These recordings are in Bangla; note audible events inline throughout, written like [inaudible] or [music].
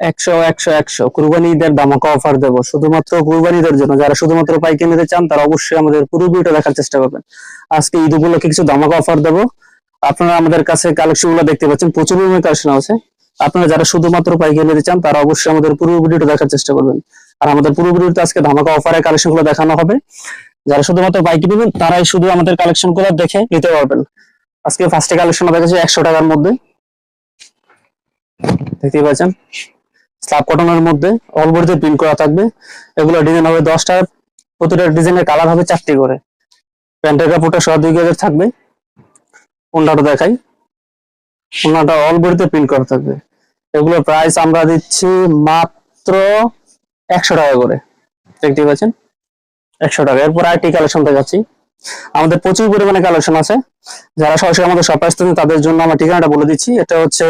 একশো একশো একশো। কুরবানি ঈদের দামাকা অফার দেবো। শুধুমাত্র কুরবানি ঈদের জন্য, যারা শুধুমাত্র পাইকারি নিতে চান, তারা অবশ্যই আমাদের পুরো ভিডিওটা দেখার চেষ্টা করবেন। আজকে ঈদ উপলক্ষে কিছু দামাকা অফার দেবো। আপনারা আমাদের কাছে কালেকশনগুলো দেখতে পাচ্ছেন, প্রচুর কালেকশন আছে। আপনারা যারা শুধুমাত্র পাইকারি নিতে চান, তারা অবশ্যই আমাদের পুরো ভিডিওটা দেখার চেষ্টা করবেন। আর আমাদের পুরো ভিডিওতে আজকে ধামাকা অফারের কালেকশনগুলো দেখানো হবে। যারা শুধুমাত্র পাইকারি নেবেন, তারাই শুধু আমাদের কালেকশনগুলো দেখে নিতে পারবেন। আজকে ফার্স্টে কালেকশন দেখাচ্ছি একশো টাকার মধ্যে। দেখতে পাচ্ছেন? স্ল্যাব কটনের মধ্যে অলবডিতে প্রিন্ট করা থাকবে। এগুলো ডিজাইন হবে দশটা প্রতিটা ডিজাইনের কালার হবে চারটি করে। প্যান্টের কাপড়টা সব দুই গেজের থাকবে। ওনাটা দেখাই। ওনাটা অলবডিতে প্রিন্ট করা থাকবে। এগুলোর প্রাইস আমরা দিচ্ছি মাত্র একশো টাকা করে। দেখতে পাচ্ছেন? একশো টাকা। এরপর আরেকটি কালেকশন দেখাচ্ছি। আমাদের প্রচুর পরিমাণে কালেকশন আছে। যারা সরাসরি আমাদের শপে আসতেন তাদের জন্য আমার ঠিকানাটা বলে দিচ্ছি। এটা হচ্ছে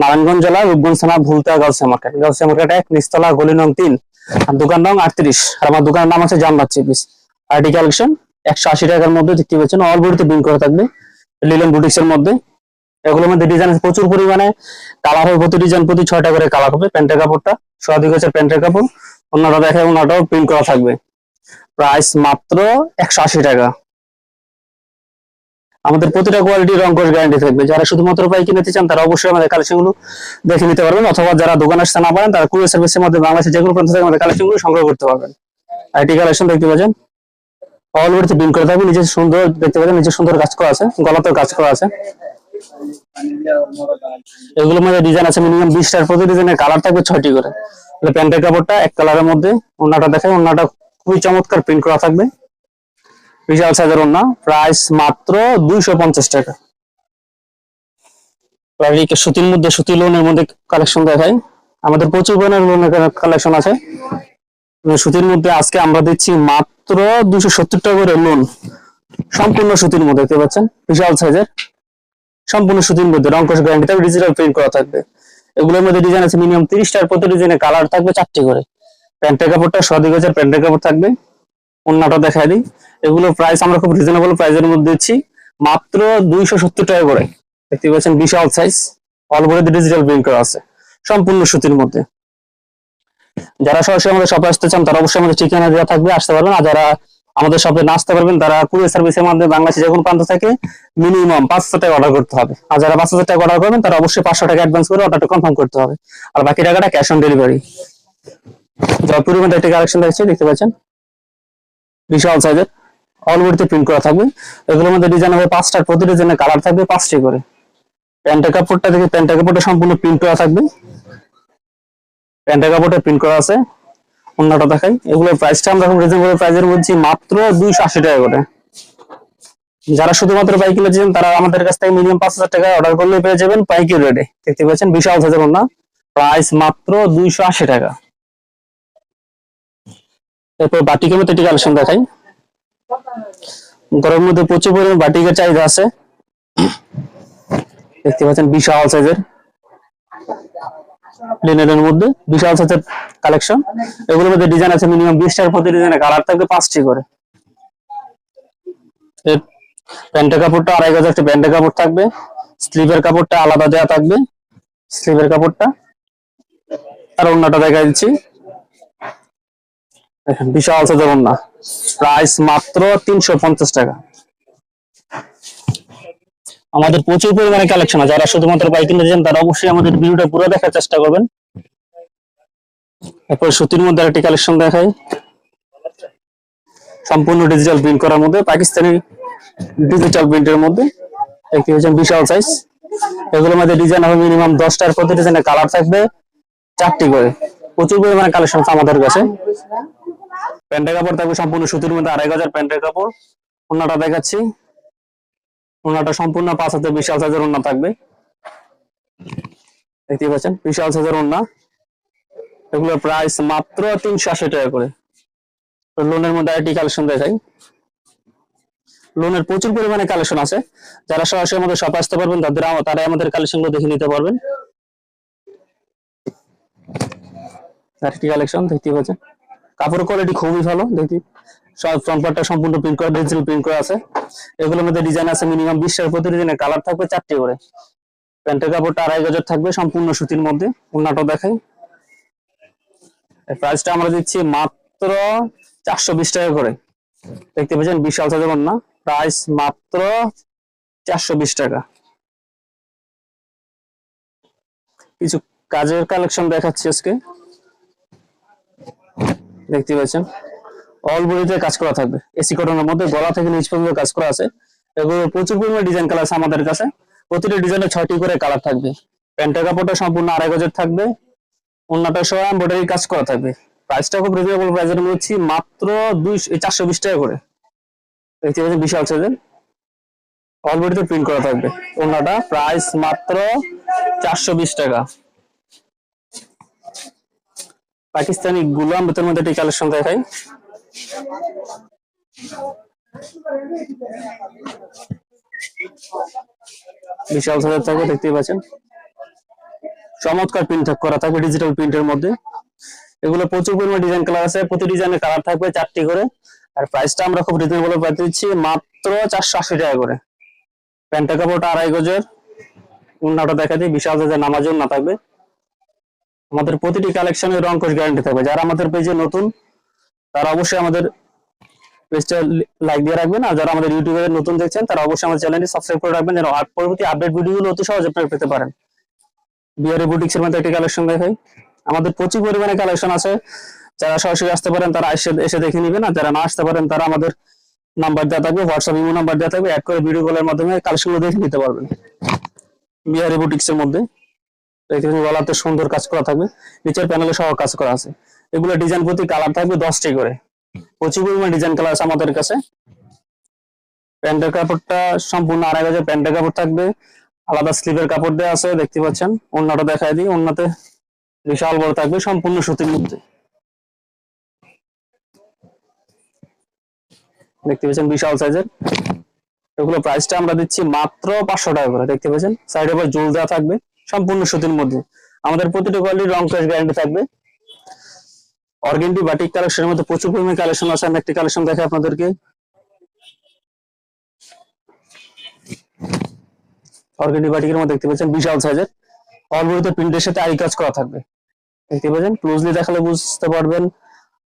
নারায়ণগঞ্জ জেলা রূপগঞ্জ থানা ভুলতা গাউসিয়া মার্কেট। গাউসিয়া মার্কেট এক নিস্তলা গলি নং তিন, আর দোকান নং আটত্রিশ। আর আমার দোকানের নাম আছে জামবাদ চিপিস আইটি কালেকশন একশো আশি টাকার মধ্যে দেখতে পাচ্ছেন। অল বডিতে বিন করা থাকবে। লিলেন বুটিক্স এর মধ্যে। এগুলোর মধ্যে ডিজাইন প্রচুর পরিমাণে। কালার হবে প্রতি ডিজাইন প্রতি ছয়টা করে কালার হবে। প্যান্টের কাপড়টা সোয়াদিক হচ্ছে প্যান্টের কাপড়। অন্যটা দেখে অন্যটাও প্রিন্ট করা থাকবে। প্রাইস মাত্র একশো আশি টাকা। আমাদের প্রতিটা কোয়ালিটি রঙ্কশ গ্যারান্টি থাকবে। যারা শুধুমাত্র পাইকি কিনতে চান, তারা অবশ্যই আমাদের কালেকশনগুলো দেখে নিতে পারবেন, অথবা যারা দোকান আসতে না পারেন, তারা কুরিয়ার সার্ভিসের মধ্যে বাংলাদেশের যে কোনো প্রান্ত থেকে আমাদের কালেকশনগুলো সংগ্রহ করতে পারবেন। আইটি কালেকশন দেখতে পাচ্ছেন। অল ওভারতে বিন করে থাকবে নিচে সুন্দর, দেখতে পাচ্ছেন নিচে সুন্দর কাজ করা আছে, গলাতেও কাজ করা আছে। এগুলোর মধ্যে ডিজাইন আছে মিনিমাম বিশটার প্রতি ডিজাইনের কালার থাকবে ছয়টি করে। প্যান্টের কাপড়টা এক কালারের মধ্যে ওনাটা দেখায় ওনাটা খুবই চমৎকার প্রিন্ট করা থাকবে। বিশাল সাইজের ওনা প্রাইস মাত্র দুইশো পঞ্চাশ টাকা। সুতির মধ্যে, সুতি লোনের মধ্যে কালেকশন দেখাই। আমাদের প্রচুর পরিমাণের লোনের কালেকশন আছে। সুতির মধ্যে আজকে আমরা দিচ্ছি মাত্র দুশো সত্তর টাকা করে লোন সম্পূর্ণ সুতির মধ্যে, দেখতে পাচ্ছেন? বিশাল সাইজের সম্পূর্ণ সুতির মধ্যে রংকশ গ্যারান্টি থাকবে ডিজিটাল প্রিন্ট করা থাকবে। এগুলোর মধ্যে ডিজাইন আছে মিনিমাম তিরিশটার প্রতি ডিজাইনের কালার থাকবে চারটি করে। প্যান্টের কাপড়টা সদিক হাজার প্যান্টের কাপড় থাকবে। অন্যটা দেখাই দিই। এগুলো প্রাইস আমরা খুব রিজনেবল প্রাইসের মধ্যে দিচ্ছি। মাত্র দুইশো সত্তর টাকা করে। দেখতে পাচ্ছেন বিশাল size all body digital print করা আছে। সম্পূর্ণ সুতির মধ্যে। যারা সরাসরি আমাদের শপে আসতে চান, তারা অবশ্যই আমাদের ঠিকানা দেওয়া থাকবে। আসতে পারবেন। আর যারা আমাদের শপে না আসতে পারবেন, তারা কুরিয়ার সার্ভিসের মাধ্যমে বাংলাদেশে যখন প্রান্ত থেকে মিনিমাম পাঁচশো টাকা অর্ডার করতে হবে। আর যারা পাঁচ হাজার টাকা অর্ডার করবেন, তারা অবশ্যই পাঁচশো টাকা অ্যাডভান্স করে অর্ডারটা কনফার্ম করতে হবে। আর বাকি টাকাটা ক্যাশ অন ডেলিভারি যারা পরিমাণ একটি কালেকশন দেখছে দেখতে পাচ্ছেন? বিশাল সাইজের অলবডিতে প্রিন্ট করা থাকবে। এগুলোর মধ্যে ডিজাইন হবে পাঁচটার প্রতি ডিজাইনের কালার থাকবে পাঁচটি করে। প্যান্টের কাপড়টা থেকে প্যান্টের কাপড়টা সম্পূর্ণ প্রিন্ট করা থাকবে। প্যান্টের কাপড়টা প্রিন্ট করা আছে। অন্যটা দেখাই। এগুলোর প্রাইসটা আমরা এখন রিজনেবল প্রাইসের বলছি মাত্র দুইশো আশি টাকা করে। যারা শুধুমাত্র বাইক কিনেছেন তারা আমাদের কাছ থেকে মিনিমাম পাঁচ হাজার টাকা অর্ডার করলে পেয়ে যাবেন পাইকারি রেটে দেখতে পাচ্ছেন, বিশাল সাইজের ওনা প্রাইস মাত্র দুইশো আশি টাকা। এরপর বাটিকের মধ্যে একটি কালেকশন দেখাই। গরমের মধ্যে প্রচুর পরিমাণে বাটিকের চাহিদা আছে। দেখতে পাচ্ছেন বিশাল সাইজের লিনেনের মধ্যে বিশাল সাইজের কালেকশন। এগুলোর মধ্যে ডিজাইন আছে মিনিমাম বিশটার প্রতি ডিজাইনের কালার থাকবে পাঁচটি করে। প্যান্টের কাপড়টা আড়াই গজ একটা প্যান্টের কাপড় থাকবে। স্লিভের কাপড়টা আলাদা দেওয়া থাকবে, স্লিভের কাপড়টা। আর অন্যটা দেখা দিচ্ছি। বিশাল সাইজের ওন্না প্রাইস মাত্র তিনশো পঞ্চাশ টাকা। আমাদের প্রচুর পরিমাণে কালেকশন আছে। যারা শুধুমাত্র বাইক কিনতে চান, তারা অবশ্যই আমাদের ভিডিওটা পুরো দেখার চেষ্টা করবেন। এরপর সুতির মধ্যে একটি কালেকশন দেখাই। সম্পূর্ণ ডিজিটাল প্রিন্ট করার মধ্যে, পাকিস্তানি ডিজিটাল প্রিন্টের মধ্যে। দেখতে পাচ্ছেন বিশাল সাইজ এগুলোর মধ্যে ডিজাইন হবে মিনিমাম দশটার প্রতি ডিজাইনের কালার থাকবে চারটি করে। প্রচুর পরিমাণে কালেকশন আমাদের কাছে। প্যান্টের কাপড় থাকবে সম্পূর্ণ সুতির মধ্যে আড়াই হাজার প্যান্টের কাপড়। ওনাটা দেখাচ্ছি। ওনাটা সম্পূর্ণ পাঁচ হাতে বিশাল সাইজের ওনা থাকবে। দেখতে পাচ্ছেন, বিশাল সাইজের ওনা এগুলোর প্রাইস মাত্র তিনশো আশি টাকা করে। লোনের মধ্যে আইটি কালেকশন দেখাই। লোনের প্রচুর পরিমাণে কালেকশন আছে। যারা সরাসরি আমাদের শপে আসতে পারবেন, তাদের তারাই আমাদের কালেকশনগুলো দেখে নিতে পারবেন। আরেকটি কালেকশন দেখতে পাচ্ছেন। কাপড়ের কোয়ালিটি খুবই ভালো, দেখি। সব ফ্রন্ট পার্টটা সম্পূর্ণ প্রিন্ট করা ডিজিটাল প্রিন্ট করা আছে। এগুলোর মধ্যে ডিজাইন আছে মিনিমাম বিশটার প্রতি ডিজাইনের কালার থাকবে চারটি করে। প্যান্টের কাপড়টা আড়াই গজের থাকবে সম্পূর্ণ সুতির মধ্যে ওনাটাও দেখাই। প্রাইসটা আমরা দিচ্ছি মাত্র চারশো বিশ টাকা করে। দেখতে পাচ্ছেন বিশাল সাইজের না প্রাইস মাত্র চারশো বিশ টাকা। কিছু কাজের কালেকশন দেখাচ্ছি আজকে। দেখতে পাচ্ছেন? অল বডিতে কাজ করা থাকবে। এসি কটনের মধ্যে গলা থেকে নিচ পর্যন্ত কাজ করা আছে। এগুলো প্রচুর পরিমাণে ডিজাইন কালার আছে আমাদের কাছে। প্রতিটা ডিজাইনে ছয়টি করে কালার থাকবে। প্যান্টের কাপড়টা সম্পূর্ণ আড়াই গজের থাকবে। অন্যটা সহ এমব্রয়ডারি কাজ করা থাকবে। প্রাইসটা খুব রিজনেবল প্রাইসের মধ্যে মাত্র দুই চারশো বিশ টাকা করে। দেখতে পাচ্ছেন বিশাল সাইজের অল বডিতে প্রিন্ট করা থাকবে। অন্যটা প্রাইস মাত্র চারশো বিশ টাকা। পাকিস্তানি গুলাম বেতন মধ্যে একটি কালেকশন দেখাই। বিশাল সাইজের থাকবে দেখতেই পাচ্ছেন। চমৎকার প্রিন্ট করা থাকবে ডিজিটাল প্রিন্টের মধ্যে। এগুলো প্রচুর পরিমাণে ডিজাইন কালার আছে। প্রতি ডিজাইনের কালার থাকবে চারটি করে। আর প্রাইসটা আমরা খুব রিজনেবল প্রাইস দিচ্ছি মাত্র চারশো আশি টাকা করে। প্যান্টের কাপড়টা আড়াই গজের। উন্নাটা দেখা দিই। বিশাল সাইজের নামাজও না থাকবে। আমাদের প্রতিটি কালেকশনের রং কোর্স গ্যারান্টি থাকবে। যারা আমাদের পেজে নতুন, তারা অবশ্যই আমাদের পেজটা লাইক দিয়ে রাখবেন। আর যারা আমাদের ইউটিউবে নতুন দেখছেন, তারা অবশ্যই আমাদের চ্যানেলটি সাবস্ক্রাইব করে রাখবেন। যেন পরবর্তী আপডেট ভিডিওগুলো অতি সহজে আপনারা পেতে পারেন। বিহারি বুটিক্স এর মধ্যে একটি কালেকশন দেখাই আমাদের প্রচুর পরিমাণে কালেকশন আছে। যারা সরাসরি আসতে পারেন, তারা এসে এসে দেখে নেবেন। আর যারা না আসতে পারেন, তারা আমাদের নাম্বার দেওয়া থাকবে হোয়াটসঅ্যাপ ইমো নাম্বার দেওয়া থাকবে। অ্যাড করে ভিডিও কলের মাধ্যমে কালেকশনগুলো দেখে নিতে পারবেন। বিহারি বুটিক্স এর গলাতে সুন্দর কাজ করা থাকবে, নিচের প্যানেলে সহ কাজ করা আছে। এগুলো ডিজাইন প্রতি কালার থাকবে দশটি করে। প্রচুর পরিমাণে ডিজাইন কালার আছে আমাদের কাছে। প্যান্টের কাপড়টা সম্পূর্ণ আড়াই গজের প্যান্টের কাপড় থাকবে। আলাদা স্লিভের কাপড় দেওয়া আছে, দেখতে পাচ্ছেন। অন্যটা দেখায় দিই অন্যতে বিশাল বড় থাকবে সম্পূর্ণ সুতির মধ্যে। দেখতে পাচ্ছেন বিশাল সাইজের এগুলো প্রাইসটা আমরা দিচ্ছি মাত্র পাঁচশো টাকা করে, দেখতে পাচ্ছেন। সাইডে আবার জুল দেওয়া থাকবে। সম্পূর্ণ সুতির মধ্যে। আমাদের প্রতিটি কোয়ালিটির রং প্রাইস গ্যারান্টি থাকবে। অর্গেন্ডি বাটিক কালেকশনের মধ্যে প্রচুর পরিমাণে কালেকশন আছে। আমি একটি কালেকশন দেখাই আপনাদেরকে। অর্গেন্ডি বাটিকের মধ্যে দেখতে পাচ্ছেন বিশাল সাইজের অলবডিতে প্রিন্টের সাথে আরি কাজ করা থাকবে। দেখতে পাচ্ছেন? ক্লোজলি দেখালে বুঝতে পারবেন।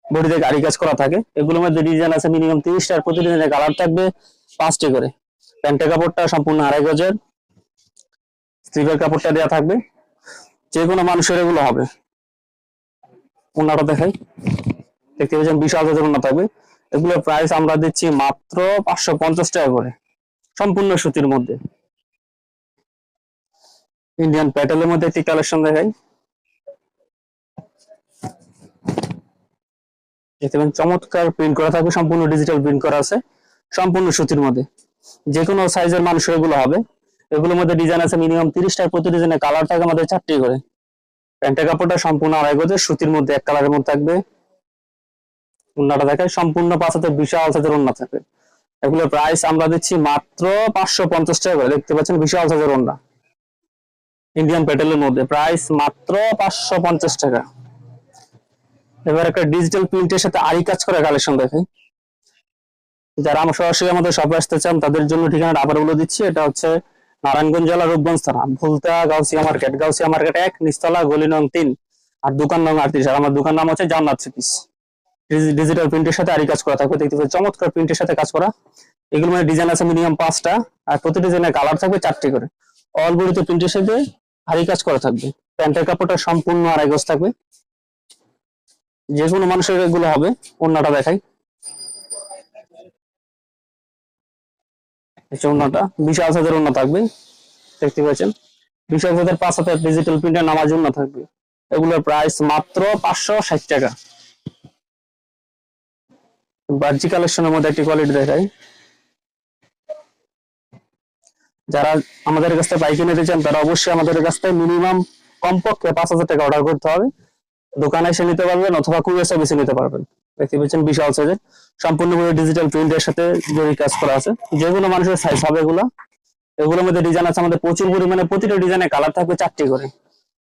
বডিতে আরি কাজ করা থাকে। এগুলোর মধ্যে ডিজাইন আছে মিনিমাম তিরিশটা আর প্রতি ডিজাইনের কালার থাকবে পাঁচটি করে। প্যান্টের কাপড়টা সম্পূর্ণ আড়াই গজের। স্লিভের কাপড়টা দেওয়া থাকবে। যে কোনো মানুষের এগুলো হবে। ওনাটা দেখাই। দেখতে পাচ্ছেন বিশাল হাজার ওনা থাকবে। এগুলোর প্রাইস আমরা দিচ্ছি মাত্র পাঁচশো পঞ্চাশ টাকা করে। সম্পূর্ণ সুতির মধ্যে। ইন্ডিয়ান প্যাটেলের মধ্যে একটি কালেকশন দেখাই। দেখতে পাচ্ছেন, চমৎকার প্রিন্ট করা থাকবে। সম্পূর্ণ ডিজিটাল প্রিন্ট করা আছে। সম্পূর্ণ সুতির মধ্যে। যে কোনো সাইজের মানুষের এগুলো হবে। এগুলোর মধ্যে ডিজাইন আছে মিনিমাম তিরিশটার প্রতি ডিজাইনের কালার থাকে আমাদের চারটি করে। প্যান্টের কাপড়টা সম্পূর্ণ আড়াই গজের সুতির মধ্যে এক কালারের মধ্যে থাকবে। উন্নাটা দেখায় সম্পূর্ণ পাঁচাতে বিশাল সাইজের উন্না থাকবে। এগুলোর প্রাইস আমরা দিচ্ছি মাত্র পাঁচশো পঞ্চাশ টাকা করে, দেখতে পাচ্ছেন বিশাল সাইজের উন্না। ইন্ডিয়ান প্যাটেলের মধ্যে প্রাইস মাত্র পাঁচশো পঞ্চাশ টাকা। এবার একটা ডিজিটাল প্রিন্টের সাথে আরি কাজ করা কালেকশন দেখাই। যারা আমার সরাসরি আমাদের শপে আসতে চান, তাদের জন্য ঠিকানাটা আবার দিচ্ছি, এটা হচ্ছে নারায়ণগঞ্জ জেলা রূপগঞ্জ থানা, ভুলতা, গাউসিয়া মার্কেট গাউসিয়া মার্কেট এক নিস্তলা গলি নং তিন, আর দোকান নং আটত্রিশ। আর আমার দোকান নাম হচ্ছে জান্নাত সিপিস ডিজিটাল প্রিন্টের সাথে আরি কাজ করা থাকবে, দেখতে পাচ্ছি চমৎকার প্রিন্টের সাথে কাজ করা। এগুলো মানে ডিজাইন আছে মিনিমাম পাঁচটা, আর প্রতি ডিজাইনের কালার থাকবে চারটি করে। অল বডিতে প্রিন্টের সাথে আরি কাজ করা থাকবে। প্যান্টের কাপড়টা সম্পূর্ণ আড়াই গজ থাকবে। যে কোনো মানুষের এগুলো হবে অন্যটা দেখাই। যে অন্যটা বিশাল সাইজের অন্য থাকবে, দেখতে পাচ্ছেন? বিশাল পাঁচ ডিজিটাল প্রিন্টের নামাজ অন্য থাকবে। এগুলোর প্রাইস মাত্র পাঁচশো ষাট টাকা। বাহ্যিক কালেকশনের মধ্যে একটি কোয়ালিটি দেখাই। যারা আমাদের কাছ থেকে নিতে চান, তারা অবশ্যই আমাদের কাছ থেকে মিনিমাম কমপক্ষে পাঁচ হাজার টাকা অর্ডার করতে হবে। দোকানে এসে নিতে পারবেন অথবা কুরিয়ার সার্ভিসে নিতে পারবেন। দেখতে পাচ্ছেন বিশাল সাইজের সম্পূর্ণভাবে ডিজিটাল প্রিন্টের সাথে জরি কাজ করা আছে। যেগুলো মানুষের সাইজ হবে এগুলো। এগুলোর মধ্যে ডিজাইন আছে আমাদের প্রচুর পরিমাণে। প্রতিটা ডিজাইনের কালার থাকবে চারটি করে।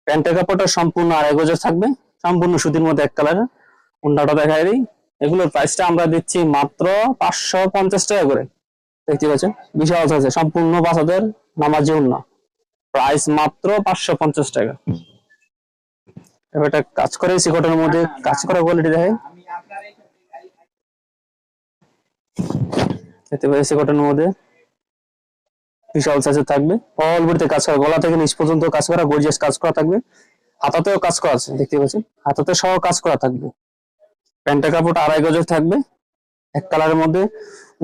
প্যান্টের কাপড়টা সম্পূর্ণ আড়াই গজের থাকবে। সম্পূর্ণ সুতির মধ্যে এক কালারের অন্যটা দেখাই দিই। এগুলোর প্রাইসটা আমরা দিচ্ছি মাত্র পাঁচশো পঞ্চাশ টাকা করে। দেখতে পাচ্ছেন? বিশাল সাইজে সম্পূর্ণ হাজার নামাজি অন্য প্রাইস মাত্র পাঁচশো পঞ্চাশ টাকা। এটা কাজ করে সিকটের মধ্যে, কাজ করা কোয়ালিটি দেখে এতে পারে সিকটের মধ্যে বিশাল সাইজের থাকবে। অল বডিতে কাজ করা, গলা থেকে নিচ পর্যন্ত কাজ করা গর্জিয়াস কাজ করা থাকবে। হাতাতেও কাজ করা আছে, দেখতে পাচ্ছেন? হাতাতে সহ কাজ করা থাকবে। প্যান্টের কাপড় আড়াই গজের থাকবে। এক কালারের মধ্যে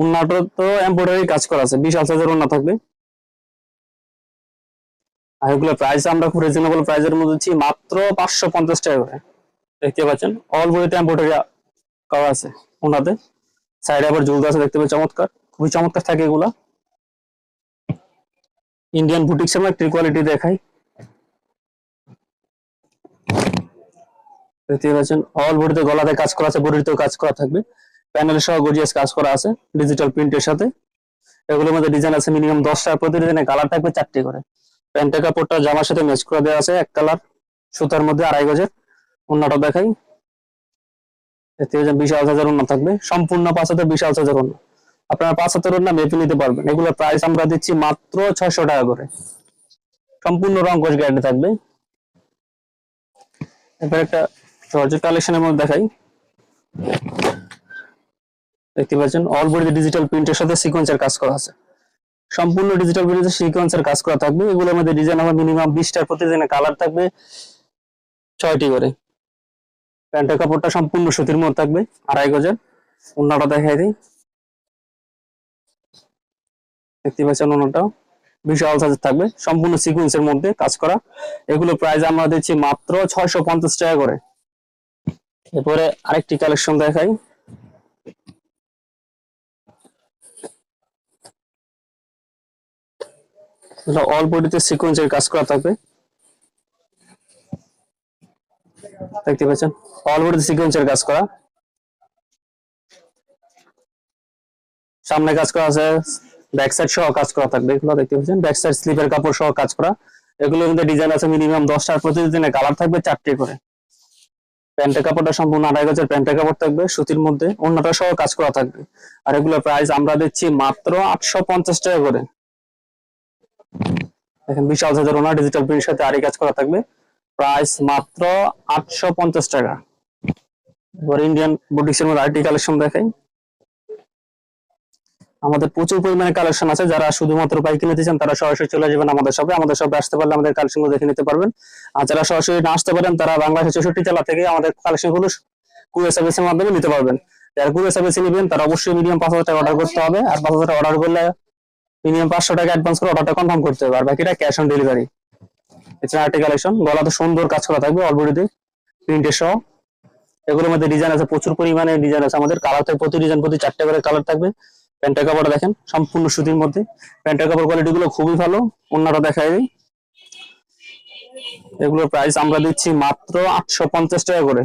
উন্নাটো তো এমব্রয়ডারি কাজ করা আছে, বিশাল সাইজের উন্না থাকবে। আর এগুলো প্রাইস আমরা খুব রিজনেবল প্রাইসের মধ্যে দিচ্ছি, মাত্র পাঁচশো পঞ্চাশ টাকা করে। দেখতে পাচ্ছেন? অল বডিতে এমব্রয়ডারি করা আছে ওনাতে। সাইডে আবার ঝুলতে আছে, দেখতে পাচ্ছেন? চমৎকার। খুবই চমৎকার থাকে এগুলা। ইন্ডিয়ান বুটিক্স এর একটি কোয়ালিটি দেখাই। দেখতে পাচ্ছেন? অল বডিতে গলাতে কাজ করা আছে, বডিতেও কাজ করা থাকবে। প্যানেল সহ গর্জিয়াস কাজ করা আছে ডিজিটাল প্রিন্টের সাথে। এগুলোর মধ্যে ডিজাইন আছে মিনিমাম দশটা প্রতি ডিজাইনে কালার থাকবে চারটি করে। প্যান্টের কাপড়টা জামার সাথে ম্যাচ করে দেওয়া আছে, এক কালার সুতার মধ্যে আড়াই গজের। অন্যটা দেখাই। বিশাল হাজার অন্য থাকবে। সম্পূর্ণ পাঁচ হাজার বিশাল হাজার অন্য আপনারা পাঁচ হাজার অন্য মেপে নিতে পারবেন। এগুলোর প্রাইস আমরা দিচ্ছি মাত্র ছয়শো টাকা করে। সম্পূর্ণ রং কোষ গ্যারান্টি থাকবে। এবার একটা জর্জেট কালেকশনের মধ্যে দেখাই। দেখতে পাচ্ছেন অল বডিতে ডিজিটাল প্রিন্টের সাথে সিকোয়েন্সের কাজ করা আছে। সম্পূর্ণ ডিজিটাল প্রিন্টের সিকোয়েন্সের কাজ করা থাকবে। এগুলোর মধ্যে ডিজাইন হবে মিনিমাম বিশটার প্রতি ডিজাইনে কালার থাকবে, ছয়টি করে। প্যান্টের কাপড়টা সম্পূর্ণ সুতির মধ্যে থাকবে, আড়াই গজের। অন্যটা দেখাই দিই। দেখতে পাচ্ছেন অন্যটাও বিশাল সাইজের থাকবে। সম্পূর্ণ সিকোয়েন্সের মধ্যে কাজ করা। এগুলো প্রাইস আমরা দিচ্ছি মাত্র ছয়শো পঞ্চাশ টাকা করে। এরপরে আরেকটি কালেকশন দেখাই। অল বডিতে সিকোয়েন্সের কাজ করা থাকবে। দেখতে পাচ্ছেন? অল বডিতে সিকোয়েন্সের কাজ করা। সামনে কাজ করা আছে ব্যাক সাইড সহ কাজ করা থাকবে। এগুলো দেখতে পাচ্ছেন? ব্যাক সাইড স্লিপের কাপড় সহ কাজ করা। এগুলোর মধ্যে ডিজাইন আছে মিনিমাম দশটার প্রতিদিনে কালার থাকবে চারটে করে। প্যান্টের কাপড়টা সম্পূর্ণ আড়াই গজের প্যান্টের কাপড় থাকবে, সুতির মধ্যে অন্যটা সহ কাজ করা থাকবে। আর এগুলোর প্রাইস আমরা দিচ্ছি মাত্র আটশো পঞ্চাশ টাকা করে। দেখেন, বিশাল সাইজের ওনার ডিজিটাল প্রিন্টের সাথে আড়ি কাজ করা থাকবে। প্রাইস মাত্র আটশো পঞ্চাশ টাকা। এবার ইন্ডিয়ান বুটিক্সের মধ্যে আইটি কালেকশন দেখাই। আমাদের প্রচুর পরিমাণে কালেকশন আছে। যারা শুধুমাত্র পাইকারি নিতে চান, তারা সরাসরি চলে যাবেন আমাদের শপে আমাদের শপে আসতে পারলে আমাদের কালেকশনগুলো দেখে নিতে পারবেন। আর যারা সরাসরি না আসতে পারেন, তারা বাংলাদেশের চৌষট্টি জেলা থেকে আমাদের কালেকশনগুলো কুরিয়ার সার্ভিসের মাধ্যমে নিতে পারবেন। যারা কুরিয়ার সার্ভিসে নেবেন, তারা অবশ্যই মিনিমাম পাঁচ হাজার টাকা অর্ডার করতে হবে। আর পাঁচ হাজার টাকা অর্ডার করলে মিনিমাম পাঁচশো টাকা অ্যাডভান্স করে অর্ডারটা কনফার্ম করতে হবে। আর বাকিটা ক্যাশ অন ডেলিভারি এছাড়া আর্টি কালেকশন গলাতে সুন্দর কাজ করা থাকবে অলবডিতে প্রিন্টের সহ। এগুলোর মধ্যে ডিজাইন আছে, প্রচুর পরিমাণে ডিজাইন আছে। আমাদের কালার থাকবে প্রতি ডিজাইন প্রতি চারটে করে কালার থাকবে। প্যান্টের কাপড়টা দেখেন, সম্পূর্ণ সুতির মধ্যে। প্যান্টের কাপড় কোয়ালিটি গুলো খুবই ভালো। অন্যটা দেখাই দিই। এগুলোর প্রাইস আমরা দিচ্ছি মাত্র আটশো পঞ্চাশ টাকা করে।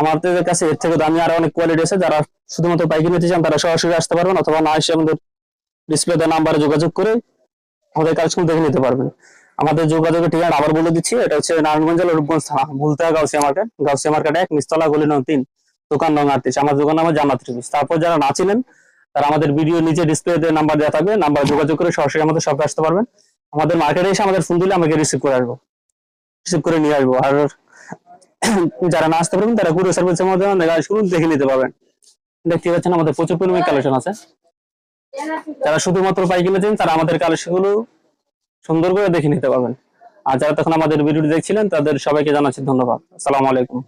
আমাদের কাছে এর থেকে দামি আরও অনেক কোয়ালিটি আছে। যারা শুধুমাত্র পাইকারি নিতে চান, তারা সরাসরি আসতে পারবেন। অথবা না এসে আমাদের ডিসপ্লেতে নাম্বারে যোগাযোগ করে আমাদের কালেকশন দেখে নিতে পারবেন। আমাদের যোগাযোগের ঠিকানা আবার বলে দিচ্ছি, এটা হচ্ছে নারায়ণগঞ্জ জেলা রূপগঞ্জ থানা, ভুলতে গাউসিয়া মার্কেট। গাউসিয়া মার্কেট এক নিস্তলা গলি নং তিন, দোকান নং আটত্রিশ। আমার দোকান নাম জান্নাত রিভিউজ তারপর যারা না চিনেন, তারা আমাদের ভিডিও নিচে ডিসপ্লেতে নাম্বার দেওয়া থাকবে নাম্বার যোগাযোগ করে সরাসরি আমাদের শপে আসতে পারবেন। আমাদের মার্কেটে এসে আমাদের ফোন দিলে আমাকে রিসিভ করে আসব। রিসিভ করে নিয়ে আসব। আর [clears throat] যারা না আসতে পারবেন, তারা কুরিয়ার সার্ভিসের মাধ্যমে দেখে নিতে পারবেন। দেখতে পাচ্ছেন আমাদের প্রচুর পরিমাণে কালেকশন আছে। যারা শুধুমাত্র পাইকারি নিতেন তারা আমাদের কালেকশনগুলো সুন্দর করে দেখে নিতে পারবেন। আর যারা তখন আমাদের ভিডিওটি দেখছিলেন, তাদের সবাইকে জানাচ্ছি ধন্যবাদ। আসসালামু আলাইকুম।